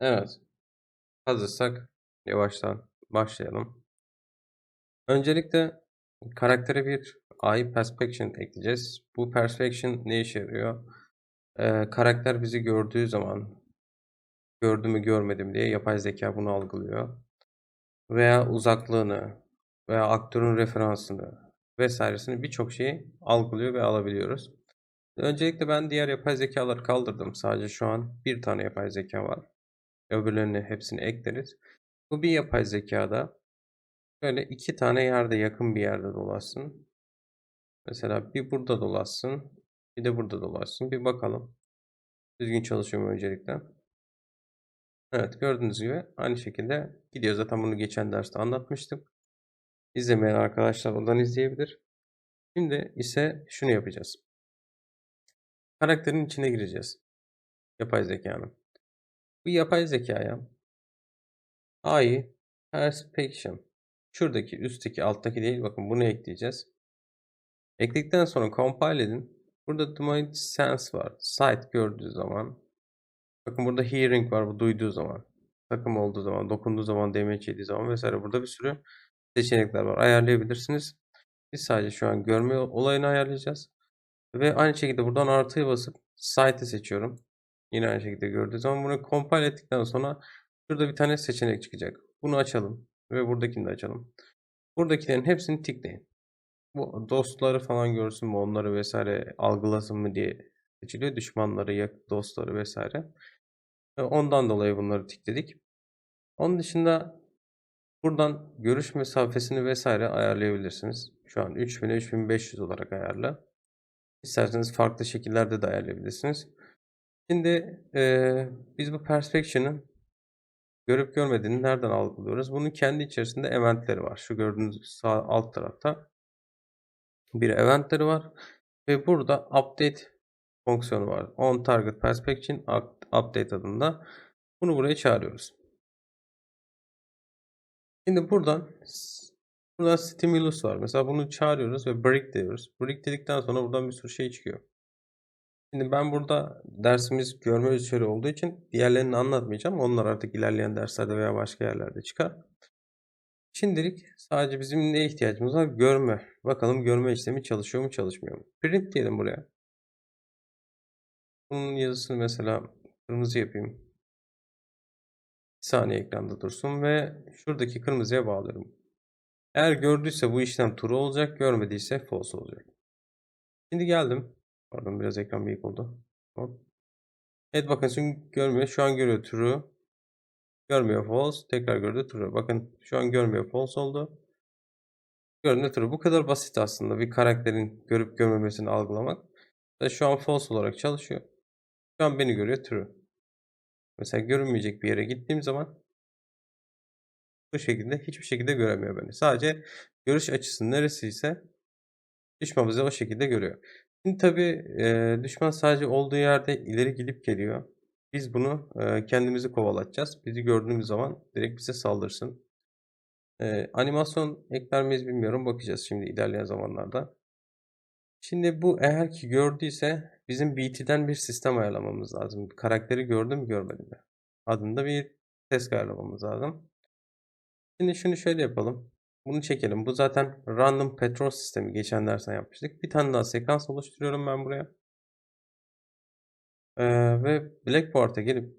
Evet. Hazırsak yavaştan başlayalım. Öncelikle karaktere bir AI Perspection ekleyeceğiz. Bu Perspection ne işe yarıyor? Ee, karakter bizi gördüğü zaman gördü mü görmedi diye yapay zeka bunu algılıyor. Veya uzaklığını veya aktörün referansını vesairesini birçok şeyi algılıyor ve alabiliyoruz. Öncelikle ben diğer yapay zekaları kaldırdım. Sadece şu an bir tane yapay zeka var. Öbürlerini hepsini ekleriz. Bu bir yapay zekada böyle iki tane yerde yakın bir yerde dolaşsın. Mesela bir burada dolaşsın. Bir de burada dolaşsın. Bir bakalım. Düzgün çalışıyor mu öncelikle? Evet gördüğünüz gibi aynı şekilde gidiyor. Zaten bunu geçen derste anlatmıştım. İzlemeyen arkadaşlar oradan izleyebilir. Şimdi ise şunu yapacağız. Karakterin içine gireceğiz. Yapay zekanın. Bu yapay zekaya AI Perspection şuradaki üstteki alttaki değil bakın bunu ekleyeceğiz. Ekledikten sonra compile edin. Burada domain sense var. Sight gördüğü zaman. Bakın burada hearing var bu duyduğu zaman. Takım olduğu zaman, dokunduğu zaman, damage yediği zaman vesaire. Burada bir sürü seçenekler var. Ayarlayabilirsiniz. Biz sadece şu an görme olayını ayarlayacağız. Ve aynı şekilde buradan artıya basıp sight'ı seçiyorum. Yine aynı şekilde gördüğü zaman bunu compile ettikten sonra şurada bir tane seçenek çıkacak. Bunu açalım ve buradakini de açalım. Buradakilerin hepsini tıklayın. Bu dostları falan görsün mü, onları vesaire algılasın mı diye seçiliyor. Düşmanları, dostları vesaire. Ondan dolayı bunları tıkladık. Onun dışında buradan görüş mesafesini vesaire ayarlayabilirsiniz. Şu an 3000'e 3500 olarak ayarla. İsterseniz farklı şekillerde de ayarlayabilirsiniz. Şimdi e, biz bu Perspection'ın görüp görmediğini nereden algılıyoruz? Bunun kendi içerisinde eventleri var. Şu gördüğünüz sağ alt tarafta bir eventleri var. Ve burada update fonksiyonu var. On target perspection update adında. Bunu buraya çağırıyoruz. Şimdi buradan buradan stimulus var. Mesela bunu çağırıyoruz ve break diyoruz. Break dedikten sonra buradan bir sürü şey çıkıyor. Şimdi ben burada dersimiz görme üzere olduğu için diğerlerini anlatmayacağım. Onlar artık ilerleyen derslerde veya başka yerlerde çıkar. Şimdilik sadece bizim neye ihtiyacımız var? Görme. Bakalım görme işlemi çalışıyor mu çalışmıyor mu? Print diyelim buraya. Bunun yazısını mesela kırmızı yapayım. Bir saniye ekranda dursun ve şuradaki kırmızıya bağlıyorum. Eğer gördüyse bu işlem true olacak, görmediyse false olacak. Şimdi geldim. Pardon biraz ekran büyük oldu. Evet bakın şimdi görmüyor. Şu an görüyor true. Görmüyor false. Tekrar gördü true. Bakın şu an görmüyor false oldu. Gördü true. Bu kadar basit aslında bir karakterin görüp görmemesini algılamak. Şu an false olarak çalışıyor. Şu an beni görüyor true. Mesela görünmeyecek bir yere gittiğim zaman bu şekilde hiçbir şekilde göremiyor beni. Sadece görüş açısı neresiyse bize o şekilde görüyor. Şimdi tabii e, düşman sadece olduğu yerde ileri gidip geliyor. Biz bunu e, kendimizi kovalatacağız. Bizi gördüğümüz zaman direkt bize saldırsın. E, animasyon ekler miyiz bilmiyorum. Bakacağız şimdi ilerleyen zamanlarda. Şimdi bu eğer ki gördüyse bizim BT'den bir sistem ayarlamamız lazım. Karakteri gördü mü görmedi mi? Adında bir test ayarlamamız lazım. Şimdi şunu şöyle yapalım. Bunu çekelim. Bu zaten random petrol sistemi geçen dersten yapmıştık. Bir tane daha sekans oluşturuyorum ben buraya. Ee, ve Blackboard'a gelip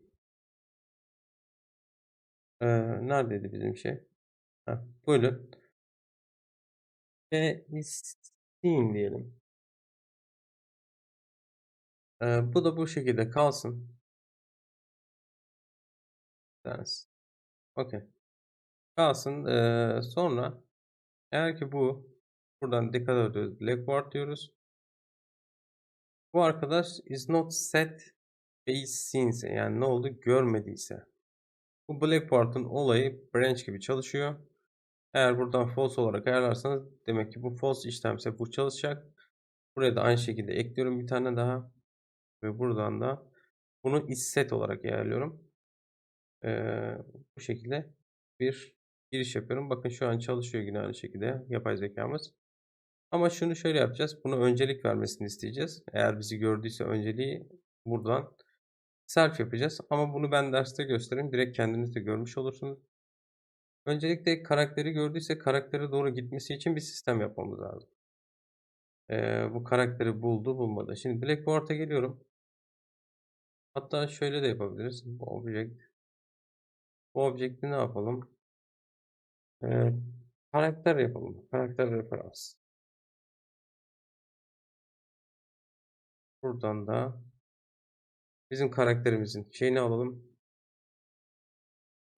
ee, neredeydi bizim şey? Heh, buyurun. Ve scene diyelim. Ee, bu da bu şekilde kalsın. Dance. Okey. Kalsın. Ee, sonra eğer ki bu buradan dikkat ediyoruz. Blackboard diyoruz. Bu arkadaş is not set base seen yani ne oldu görmediyse. Bu Blackboard'un olayı branch gibi çalışıyor. Eğer buradan false olarak ayarlarsanız demek ki bu false işlemse bu çalışacak. Buraya da aynı şekilde ekliyorum bir tane daha. Ve buradan da bunu is set olarak ayarlıyorum. Ee, bu şekilde bir giriş yapıyorum. Bakın şu an çalışıyor yine aynı şekilde yapay zekamız. Ama şunu şöyle yapacağız. Bunu öncelik vermesini isteyeceğiz. Eğer bizi gördüyse önceliği buradan self yapacağız. Ama bunu ben derste göstereyim. Direkt kendiniz de görmüş olursunuz. Öncelikle karakteri gördüyse karaktere doğru gitmesi için bir sistem yapmamız lazım. Ee, bu karakteri buldu bulmadı. Şimdi Blackboard'a geliyorum. Hatta şöyle de yapabiliriz. Object. Bu object'i ne yapalım? Karakter yapalım. Karakter referans. Buradan da bizim karakterimizin şeyini alalım.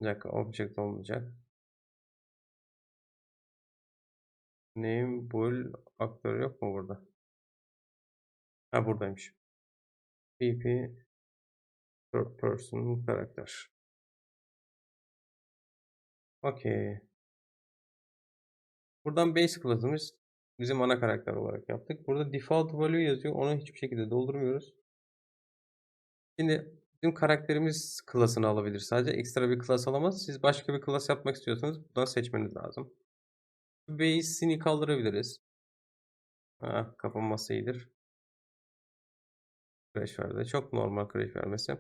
Bir dakika object olmayacak. Name bool aktör yok mu burada? Ha buradaymış. PP person karakter. Okey. Buradan base class'ımız bizim ana karakter olarak yaptık. Burada default value yazıyor. Onu hiçbir şekilde doldurmuyoruz. Şimdi bizim karakterimiz class'ını alabilir sadece. Ekstra bir class alamaz. Siz başka bir class yapmak istiyorsanız buradan seçmeniz lazım. Base'ini kaldırabiliriz. Ha, kapanması iyidir. Crash verdi. Çok normal crash vermesi.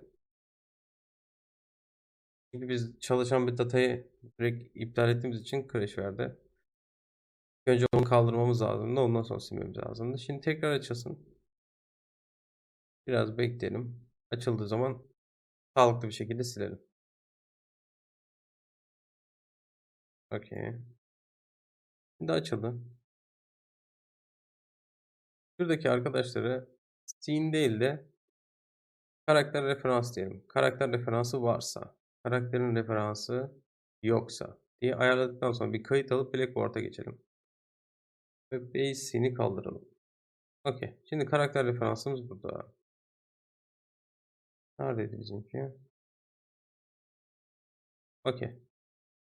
Çünkü biz çalışan bir datayı direkt iptal ettiğimiz için crash verdi. Önce onu kaldırmamız lazımdı. Ondan sonra silmemiz lazımdı. Şimdi tekrar açılsın. Biraz bekleyelim. Açıldığı zaman sağlıklı bir şekilde silelim. Okey. Şimdi açıldı. Şuradaki arkadaşları scene değil de karakter referans diyelim. Karakter referansı varsa, karakterin referansı yoksa diye ayarladıktan sonra bir kayıt alıp Blackboard'a geçelim. Ve base'ini kaldıralım. Okey. Şimdi karakter referansımız burada. Neredeydi bizimki? Okey.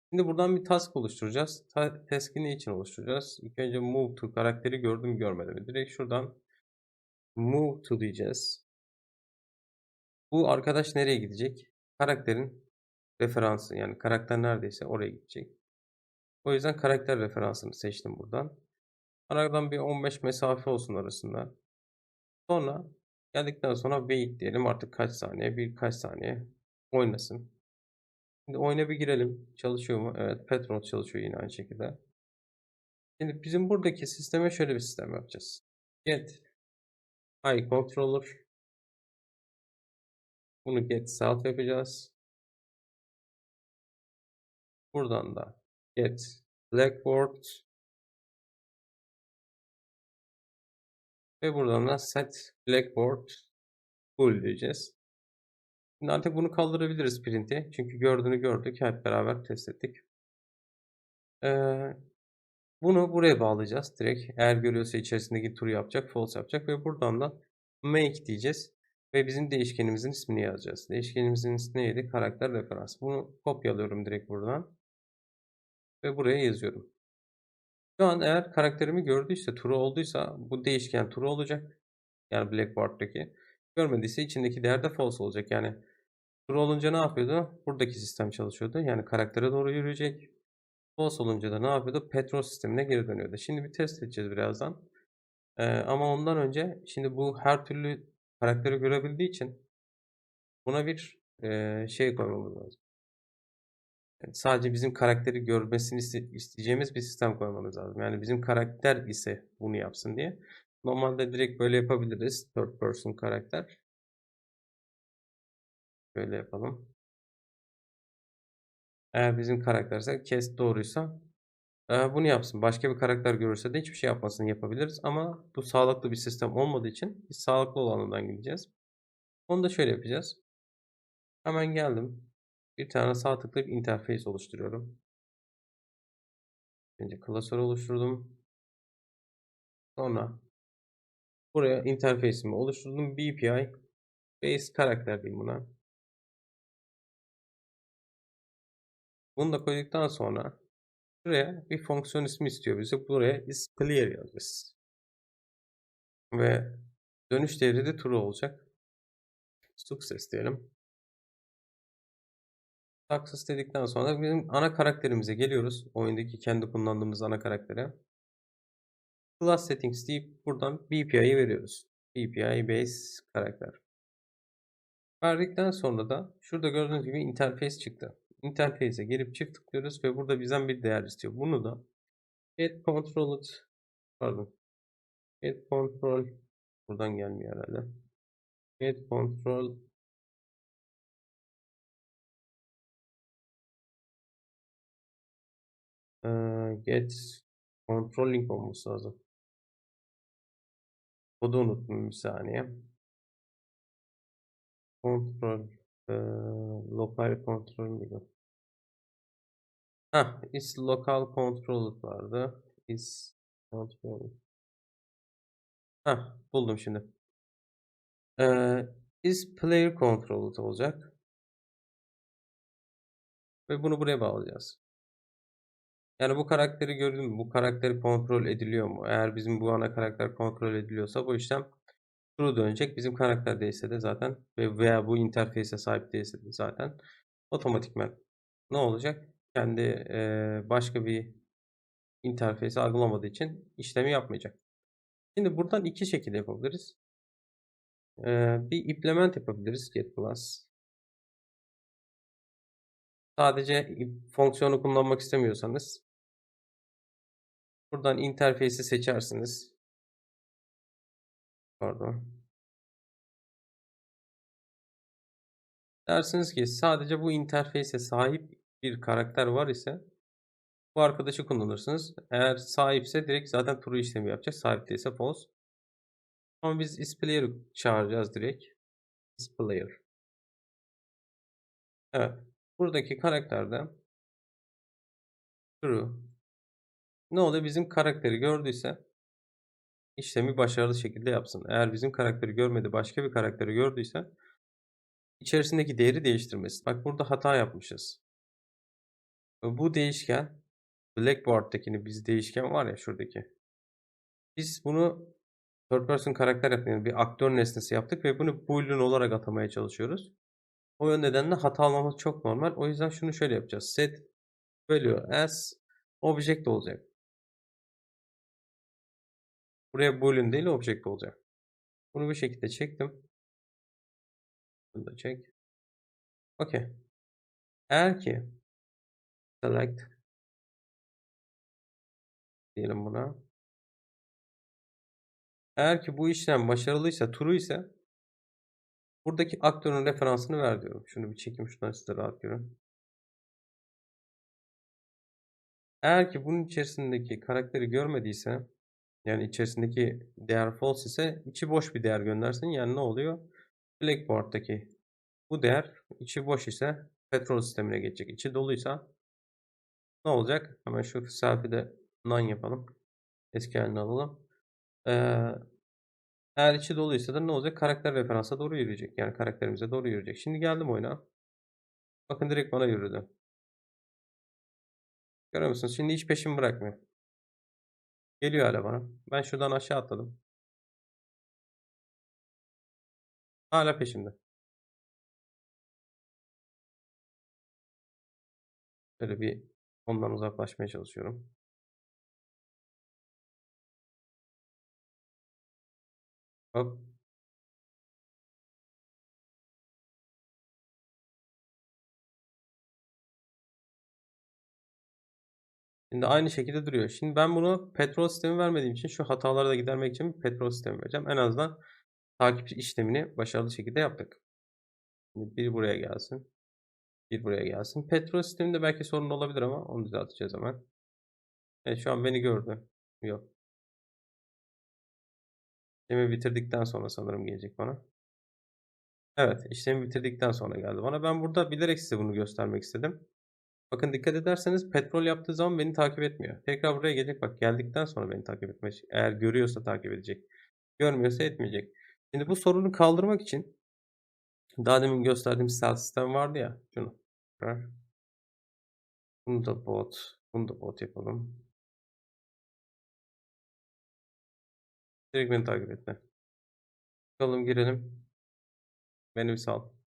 Şimdi buradan bir task oluşturacağız. Ta task'i ne için oluşturacağız? İlk önce move to karakteri gördüm görmedim? Direkt şuradan move to diyeceğiz. Bu arkadaş nereye gidecek? Karakterin referansı yani karakter neredeyse oraya gidecek. O yüzden karakter referansını seçtim buradan. Aradan bir 15 mesafe olsun arasında. Sonra geldikten sonra wait diyelim artık kaç saniye birkaç saniye oynasın. Şimdi oyuna bir girelim. Çalışıyor mu? Evet. Petrol çalışıyor yine aynı şekilde. Şimdi bizim buradaki sisteme şöyle bir sistem yapacağız. Get i controller bunu get self yapacağız. Buradan da get blackboard ve buradan da set blackboard full diyeceğiz. Şimdi artık bunu kaldırabiliriz print'i. Çünkü gördüğünü gördük. Hep beraber test ettik. Ee, bunu buraya bağlayacağız direkt. Eğer görüyorsa içerisindeki turu yapacak, false yapacak ve buradan da make diyeceğiz. Ve bizim değişkenimizin ismini yazacağız. Değişkenimizin ismi neydi? Karakter referans. Bunu kopyalıyorum direkt buradan. Ve buraya yazıyorum. Şu an eğer karakterimi gördüyse, true olduysa bu değişken true olacak. Yani Blackboard'daki. Görmediyse içindeki değer de false olacak. Yani true olunca ne yapıyordu? Buradaki sistem çalışıyordu. Yani karaktere doğru yürüyecek. False olunca da ne yapıyordu? Petrol sistemine geri dönüyordu. Şimdi bir test edeceğiz birazdan. Ee, ama ondan önce şimdi bu her türlü karakteri görebildiği için buna bir e, şey koymamız lazım. Yani sadece bizim karakteri görmesini isteyeceğimiz bir sistem koymamız lazım. Yani bizim karakter ise bunu yapsın diye. Normalde direkt böyle yapabiliriz. Third person karakter. Böyle yapalım. Eğer bizim karakterse kes doğruysa bunu yapsın. Başka bir karakter görürse de hiçbir şey yapmasını yapabiliriz. Ama bu sağlıklı bir sistem olmadığı için biz sağlıklı olanından gideceğiz. Onu da şöyle yapacağız. Hemen geldim. Bir tane sağ tıklayıp interface oluşturuyorum. Önce klasör oluşturdum. Sonra buraya interface'imi oluşturdum. BPI base karakter diyeyim buna. Bunu da koyduktan sonra Buraya bir fonksiyon ismi istiyor bize. Buraya is clear yazacağız. Ve dönüş değeri de true olacak. Success diyelim. Success dedikten sonra bizim ana karakterimize geliyoruz. Oyundaki kendi kullandığımız ana karaktere. Class settings deyip buradan BPI'yi veriyoruz. BPI base karakter. Verdikten sonra da şurada gördüğünüz gibi interface çıktı. Interface'e girip çift tıklıyoruz ve burada bizden bir değer istiyor. Bunu da get control pardon get control buradan gelmiyor herhalde. Get control Ee, get controlling olması lazım. Kodu unuttum bir saniye. Kontrol ee, lokal kontrol müydü? Heh, is local controlled vardı. Is control. Heh, buldum şimdi. Ee, is player controlled olacak. Ve bunu buraya bağlayacağız. Yani bu karakteri gördün mü? Bu karakteri kontrol ediliyor mu? Eğer bizim bu ana karakter kontrol ediliyorsa bu işlem true dönecek. Bizim karakter değilse de zaten ve veya bu interface'e sahip değilse de zaten otomatikman ne olacak? Kendi e, başka bir interface algılamadığı için işlemi yapmayacak. Şimdi buradan iki şekilde yapabiliriz. E, bir implement yapabiliriz get class. Sadece fonksiyonu kullanmak istemiyorsanız buradan interface'i seçersiniz. Pardon. Dersiniz ki sadece bu interface'e sahip bir karakter var ise bu arkadaşı kullanırsınız. Eğer sahipse direkt zaten true işlemi yapacak. Sahip değilse false. Ama biz isPlayer'ı çağıracağız direkt. isPlayer. Evet. Buradaki karakterde true ne oluyor? Bizim karakteri gördüyse işlemi başarılı şekilde yapsın. Eğer bizim karakteri görmedi başka bir karakteri gördüyse içerisindeki değeri değiştirmesin. Bak burada hata yapmışız. Bu değişken Blackboard'dakini biz değişken var ya şuradaki. Biz bunu third person karakter yapmıyoruz. Bir aktör nesnesi yaptık ve bunu boolean olarak atamaya çalışıyoruz. O nedenle hata almamız çok normal. O yüzden şunu şöyle yapacağız. Set value as object olacak. Buraya boolean değil object olacak. Bunu bu şekilde çektim. Bunu da çek. Okey. Eğer ki select diyelim buna. Eğer ki bu işlem başarılıysa, true ise buradaki aktörün referansını ver diyorum. Şunu bir çekeyim şuradan size rahat görün. Eğer ki bunun içerisindeki karakteri görmediyse yani içerisindeki değer false ise içi boş bir değer göndersin. Yani ne oluyor? Blackboard'daki bu değer içi boş ise petrol sistemine geçecek. İçi doluysa ne olacak? Hemen şu selfie'de none yapalım. Eski halini alalım. Ee, eğer içi doluysa da ne olacak? Karakter referansa doğru yürüyecek. Yani karakterimize doğru yürüyecek. Şimdi geldim oyuna. Bakın direkt bana yürüdü. Görüyor musunuz? Şimdi hiç peşimi bırakmıyor. Geliyor hala bana. Ben şuradan aşağı atladım. Hala peşimde. Böyle bir ondan uzaklaşmaya çalışıyorum. Hop. Şimdi aynı şekilde duruyor. Şimdi ben bunu petrol sistemi vermediğim için şu hataları da gidermek için petrol sistemi vereceğim. En azından takip işlemini başarılı şekilde yaptık. Şimdi bir buraya gelsin. Bir buraya gelsin. Petrol sisteminde belki sorun olabilir ama onu düzelteceğiz hemen. Evet şu an beni gördü. Yok. İşlemi bitirdikten sonra sanırım gelecek bana. Evet işlemi bitirdikten sonra geldi bana. Ben burada bilerek size bunu göstermek istedim. Bakın dikkat ederseniz petrol yaptığı zaman beni takip etmiyor. Tekrar buraya gelecek bak geldikten sonra beni takip etmeye eğer görüyorsa takip edecek. Görmüyorsa etmeyecek. Şimdi bu sorunu kaldırmak için daha demin gösterdiğim stel sistem vardı ya şunu. Bunu da bot. Bunu da bot yapalım. Direkt beni takip etti. Bakalım girelim. Beni bir sal.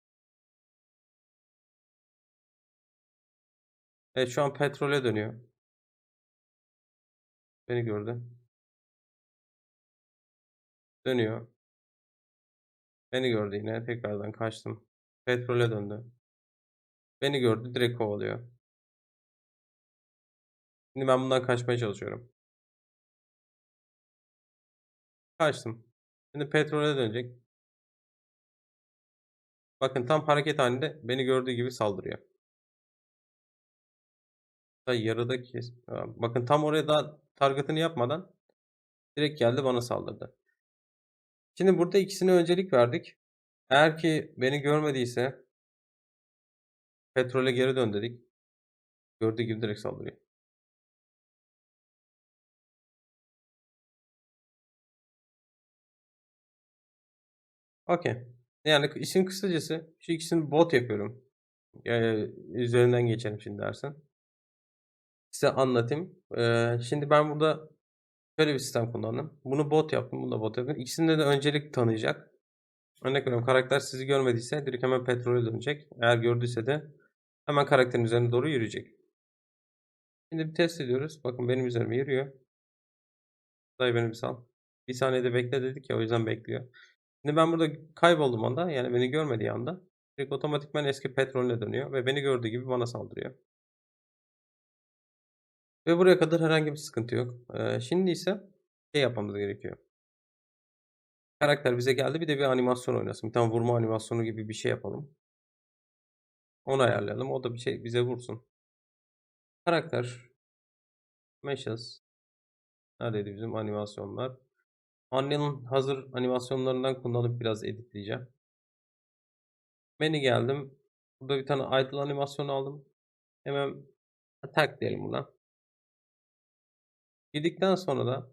Evet şu an petrole dönüyor. Beni gördü. Dönüyor. Beni gördü yine. Tekrardan kaçtım. Petrole döndü. Beni gördü direkt kovalıyor. Şimdi ben bundan kaçmaya çalışıyorum. Kaçtım. Şimdi petrole dönecek. Bakın tam hareket halinde beni gördüğü gibi saldırıyor. Da yarıda kes. Bakın tam oraya da target'ını yapmadan direkt geldi bana saldırdı. Şimdi burada ikisine öncelik verdik. Eğer ki beni görmediyse petrole geri dön dedik. Gördüğü gibi direkt saldırıyor. Okey. Yani işin kısacası şu ikisini bot yapıyorum. Ee, üzerinden geçelim şimdi dersen. Size anlatayım. Şimdi ben burada şöyle bir sistem kullandım. Bunu bot yaptım. Bunu da bot yaptım. İkisinde de öncelik tanıyacak. Örnek veriyorum karakter sizi görmediyse direkt hemen petrole dönecek. Eğer gördüyse de hemen karakterin üzerine doğru yürüyecek. Şimdi bir test ediyoruz. Bakın benim üzerime yürüyor. Dayı beni bir sal. Bir saniyede bekle dedik ya o yüzden bekliyor. Şimdi ben burada kayboldum anda yani beni görmediği anda direkt otomatikman eski petrolüne dönüyor ve beni gördüğü gibi bana saldırıyor. Ve buraya kadar herhangi bir sıkıntı yok. Şimdi ise şey yapmamız gerekiyor. Karakter bize geldi bir de bir animasyon oynasın. Bir tane vurma animasyonu gibi bir şey yapalım. Onu ayarlayalım. O da bir şey bize vursun. Karakter Meshes Neredeydi bizim animasyonlar? Unreal'ın hazır animasyonlarından kullanıp biraz editleyeceğim. Menü geldim. Burada bir tane idle animasyon aldım. Hemen attack diyelim buna. Girdikten sonra da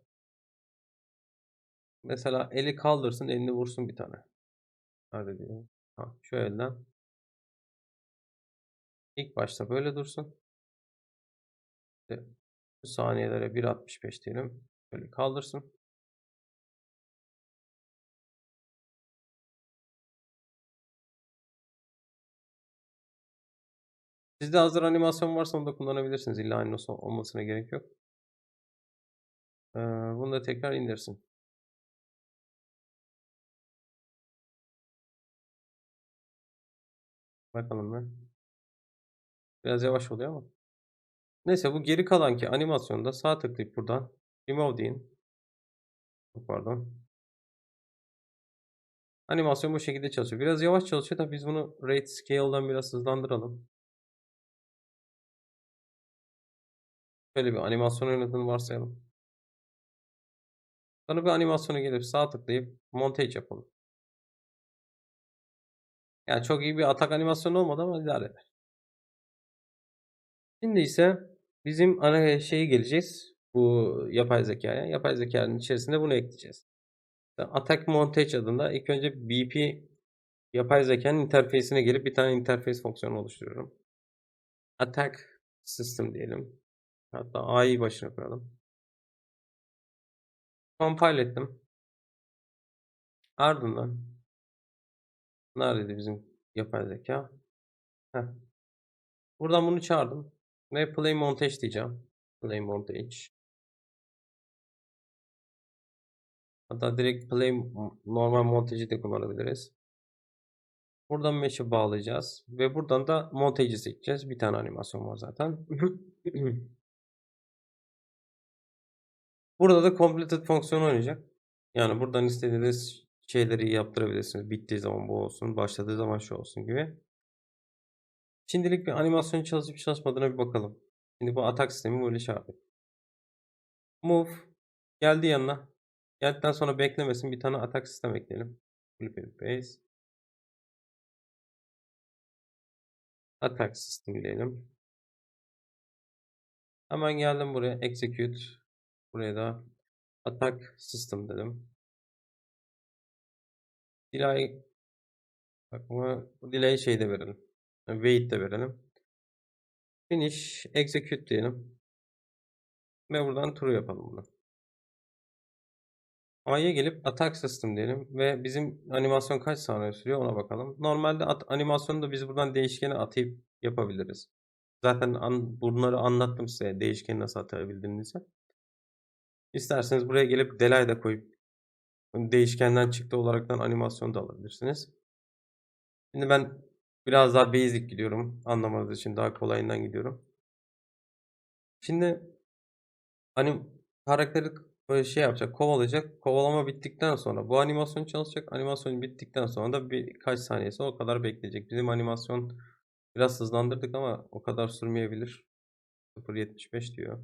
mesela eli kaldırsın, elini vursun bir tane. Hadi diyelim. Ha, şu elden. İlk başta böyle dursun. İşte saniyelere 1.65 diyelim. Böyle kaldırsın. Sizde hazır animasyon varsa onu da kullanabilirsiniz. İlla aynı olmasına gerek yok. Bunu da tekrar indirsin. Bakalım ben. Biraz yavaş oluyor ama. Neyse bu geri kalan ki animasyonda sağ tıklayıp buradan remove deyin. Pardon. Animasyon bu şekilde çalışıyor. Biraz yavaş çalışıyor da biz bunu rate scale'dan biraz hızlandıralım. Şöyle bir animasyon oynadığını varsayalım. Sonra bir animasyona gelip sağ tıklayıp montage yapalım. Yani çok iyi bir atak animasyonu olmadı ama idare eder. Şimdi ise bizim ana şeyi geleceğiz. Bu yapay zekaya. Yapay zekanın içerisinde bunu ekleyeceğiz. Attack Montage adında ilk önce BP yapay zekanın interface'ine gelip bir tane interface fonksiyonu oluşturuyorum. Attack System diyelim. Hatta A'yı başına koyalım. Compile ettim. Ardından neredeydi bizim yapay zeka? Heh. Buradan bunu çağırdım. Ve play montage diyeceğim. Play montage. Hatta direkt play normal montajı da kullanabiliriz. Buradan mesh'i bağlayacağız. Ve buradan da montage'i seçeceğiz. Bir tane animasyon var zaten. Burada da completed fonksiyonu oynayacak. Yani buradan istediğiniz şeyleri yaptırabilirsiniz. Bittiği zaman bu olsun, başladığı zaman şu olsun gibi. Şimdilik bir animasyon çalışıp çalışmadığına bir bakalım. Şimdi bu atak sistemi böyle şey. Move geldi yanına. Geldikten sonra beklemesin bir tane atak sistem ekleyelim. Flip base. Atak sistem diyelim. Hemen geldim buraya execute. Buraya da atak system dedim. Delay bak bu delay şey de verelim. Wait de verelim. Finish execute diyelim. Ve buradan true yapalım bunu. A'ya gelip atak system diyelim ve bizim animasyon kaç saniye sürüyor ona bakalım. Normalde at, animasyonu da biz buradan değişkene atayıp yapabiliriz. Zaten an, bunları anlattım size değişkeni nasıl atabildiğinizi. İsterseniz buraya gelip delay da koyup değişkenden çıktı olaraktan animasyon da alabilirsiniz. Şimdi ben Biraz daha basic gidiyorum. Anlamanız için daha kolayından gidiyorum. Şimdi hani karakteri böyle şey yapacak, kovalayacak. Kovalama bittikten sonra bu animasyon çalışacak. Animasyon bittikten sonra da birkaç saniyesi o kadar bekleyecek. Bizim animasyon biraz hızlandırdık ama o kadar sürmeyebilir. 0.75 diyor.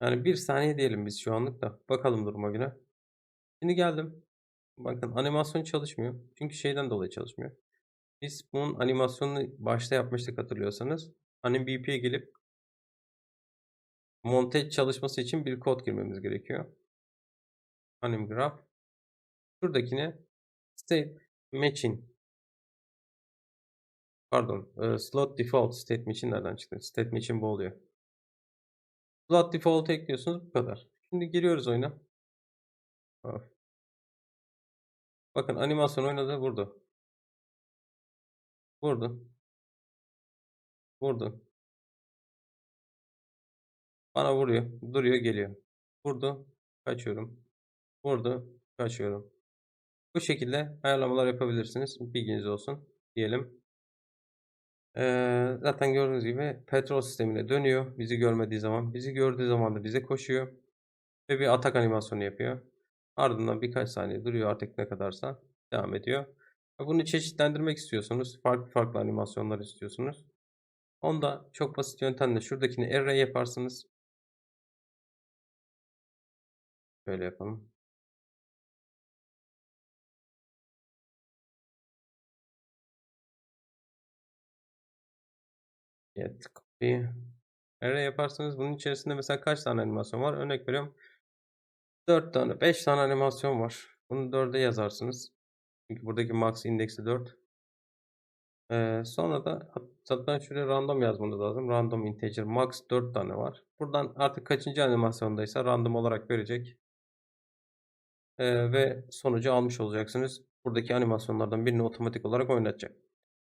Yani bir saniye diyelim biz şu anlık da. Bakalım duruma göre. Şimdi geldim. Bakın animasyon çalışmıyor. Çünkü şeyden dolayı çalışmıyor. Biz bunun animasyonunu başta yapmıştık hatırlıyorsanız. Hani BP'ye gelip montaj çalışması için bir kod girmemiz gerekiyor. Anim graph. Şuradakine state matching pardon e, slot default state matching nereden çıktı? State matching bu oluyor. Slot default ekliyorsunuz bu kadar. Şimdi giriyoruz oyuna. Of. Bakın animasyon oynadı vurdu. Vurdu. Vurdu. Bana vuruyor. Duruyor geliyor. Vurdu. Kaçıyorum. Vurdu. Kaçıyorum. Bu şekilde ayarlamalar yapabilirsiniz. Bilginiz olsun. Diyelim. Ee, zaten gördüğünüz gibi petrol sistemine dönüyor. Bizi görmediği zaman. Bizi gördüğü zaman da bize koşuyor. Ve bir atak animasyonu yapıyor. Ardından birkaç saniye duruyor artık ne kadarsa. Devam ediyor. Bunu çeşitlendirmek istiyorsunuz. Farklı farklı animasyonlar istiyorsunuz. Onda çok basit yöntemle şuradakini array yaparsınız. Böyle yapalım. Get copy. Array yaparsanız bunun içerisinde mesela kaç tane animasyon var? Örnek veriyorum. 4 tane, 5 tane animasyon var. Bunu 4'e yazarsınız. Çünkü buradaki max indeksi 4. Ee, sonra da zaten şuraya random yazmanız lazım. Random integer max 4 tane var. Buradan artık kaçıncı animasyondaysa random olarak verecek. Ee, ve sonucu almış olacaksınız. Buradaki animasyonlardan birini otomatik olarak oynatacak.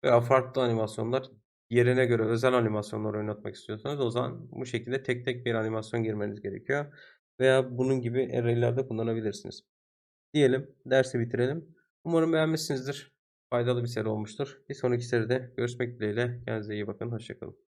Veya farklı animasyonlar yerine göre özel animasyonlar oynatmak istiyorsanız o zaman bu şekilde tek tek bir animasyon girmeniz gerekiyor. Veya bunun gibi array'lerde kullanabilirsiniz. Diyelim dersi bitirelim. Umarım beğenmişsinizdir. Faydalı bir seri olmuştur. Bir sonraki seride görüşmek dileğiyle. Kendinize iyi bakın. Hoşçakalın.